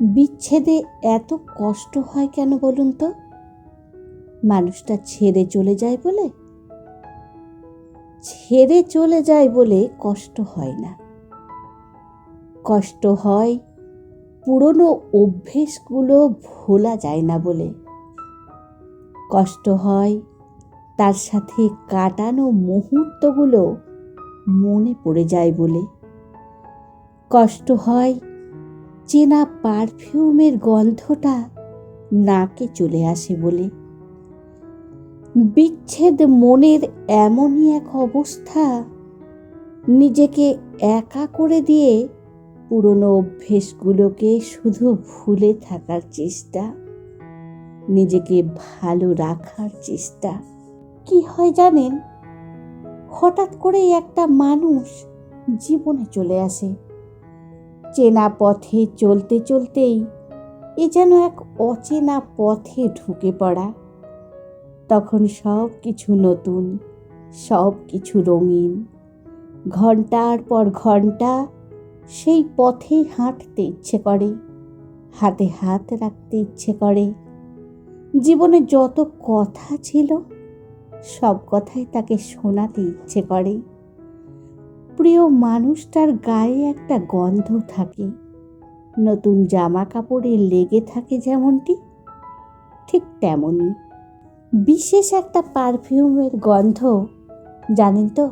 বিচ্ছেদে এত কষ্ট হয় কেন বলুন তো? মানুষটা ছেড়ে চলে যায় বলে? ছেড়ে চলে যায় বলে কষ্ট হয় না। কষ্ট হয়, পুরনো অভ্যেসগুলো ভোলা যায় না বলে। কষ্ট হয়, তার সাথে কাটানো মুহূর্তগুলো মনে পড়ে যায় বলে। কষ্ট হয় চেনা পারফিউমের গন্ধটা নাকে চলে আসে বলে। বিচ্ছেদ মনের এমনই এক অবস্থা নিজেকে একা করে দিয়ে পুরনো অভ্যেসগুলোকে শুধু ভুলে থাকার চেষ্টা, নিজেকে ভালো রাখার চেষ্টা। কি হয় জানেন? হঠাৎ করেই একটা মানুষ জীবনে চলে আসে। চেনা পথে চলতে চলতেই এ যেন এক অচেনা পথে ঢুকে পড়া। তখন সব কিছু নতুন সব কিছু রঙিন। ঘণ্টার পর ঘণ্টা সেই পথেই হাঁটতে ইচ্ছে করে, হাতে হাত রাখতে ইচ্ছে করে। জীবনে যত কথা ছিল, সব কথাই তাকে শোনাতে ইচ্ছে করে। প্রিয় মানুষটার গায়ে একটা গন্ধ থাকে। নতুন জামা কাপড়ে লেগে থাকে যেমনটি, ঠিক তেমনই। বিশেষ একটা পারফিউমের গন্ধ, জানেন তো,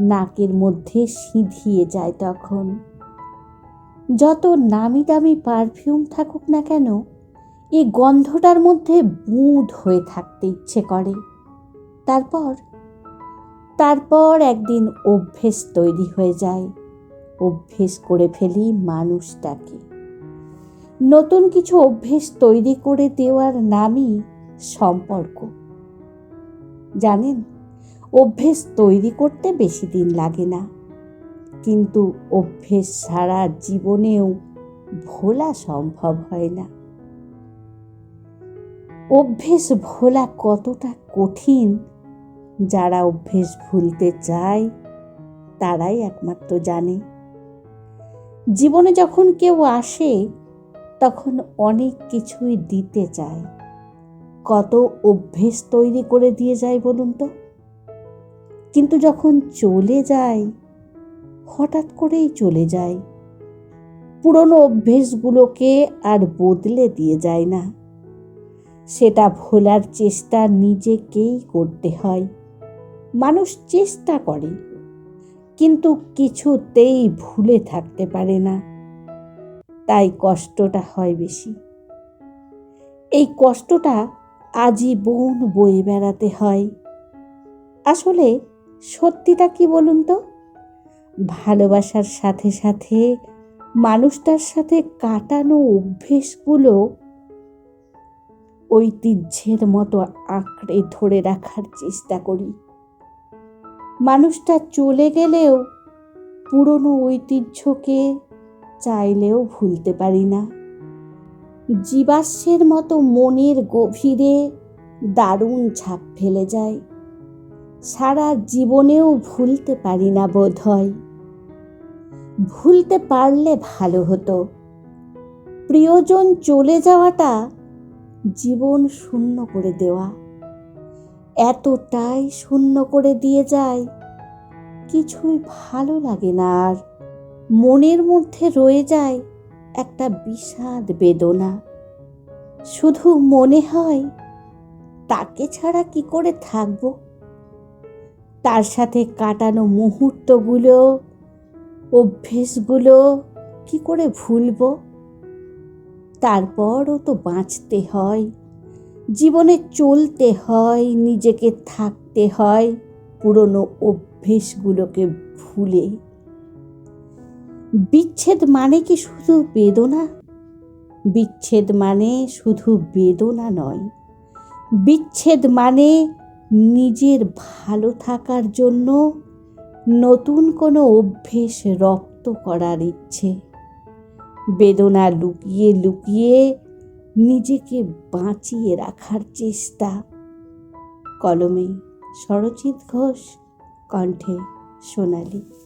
নাকের মধ্যে সিঁধিয়ে যায় তখন। যত নামি দামি পারফিউম থাকুক না কেন এই গন্ধটার মধ্যে বুঁদ হয়ে থাকতে ইচ্ছে করে। তারপর তারপর একদিন অভ্যেস তৈরি হয়ে যায়। অভ্যেস করে ফেলি মানুষটাকে। নতুন কিছু অভ্যেস তৈরি করে দেওয়ার নামই সম্পর্ক। জানেন, অভ্যেস তৈরি করতে বেশি দিন লাগে না। কিন্তু অভ্যেস সারা জীবনেও ভোলা সম্ভব হয় না। অভ্যেস ভোলা কতটা কঠিন যারা অভ্যেস ভুলতে চায়, তারাই একমাত্র জানে। জীবনে যখন কেউ আসে, তখন অনেক কিছুই দিতে চায়। কত অভ্যেস তৈরি করে দিয়ে যায় বলুন তো? কিন্তু যখন চলে যায়, হঠাৎ করেই চলে যায়। পুরনো অভ্যেসগুলোকে আর বদলে দিয়ে যায় না। সেটা ভোলার চেষ্টা নিজেকেই করতে হয়। মানুষ চেষ্টা করে, কিন্তু কিছুতেই ভুলে থাকতে পারে না। তাই কষ্টটা হয় বেশি। এই কষ্টটা আজীবন বয়ে বেড়াতে হয়। আসলে সত্যিটা কি বলুন তো? ভালোবাসার সাথে সাথে মানুষটার সাথে কাটানো অভ্যেসগুলো ঐতিহ্যের মতো আঁকড়ে ধরে রাখার চেষ্টা করি। মানুষটা চলে গেলেও পুরনো ঐতিহ্যকে চাইলেও ভুলতে পারি না। জীবাশ্মের মতো মনের গভীরে দারুণ ছাপ ফেলে যায়। সারা জীবনেও ভুলতে পারি না বোধ হয় ভুলতে পারলে ভালো হতো। প্রিয়জন চলে যাওয়াটা জীবন শূন্য করে দেওয়া। এতটাই শূন্য করে দিয়ে যায়। কিছুই ভালো লাগে না আর। মনের মধ্যে রয়ে যায় একটা বিষাদ বেদনা। শুধু মনে হয়, তাকে ছাড়া কি করে থাকব? তার সাথে কাটানো মুহূর্তগুলো, অভ্যেসগুলো কি করে ভুলব? তারপরও তো বাঁচতে হয়। জীবনে চলতে হয়, নিজেকে থাকতে হয়, পুরনো অভ্যেসগুলোকে ভুলে। বিচ্ছেদ মানে কি শুধু বেদনা? বিচ্ছেদ মানে শুধু বেদনা নয়। বিচ্ছেদ মানে নিজের ভালো থাকার জন্য নতুন কোনো অভ্যেস রপ্ত করার ইচ্ছে। বেদনা লুকিয়ে লুকিয়ে নিজেকে বাঁচিয়ে রাখার চেষ্টা। কলমে সরজিৎ ঘোষ কণ্ঠে সোনালী।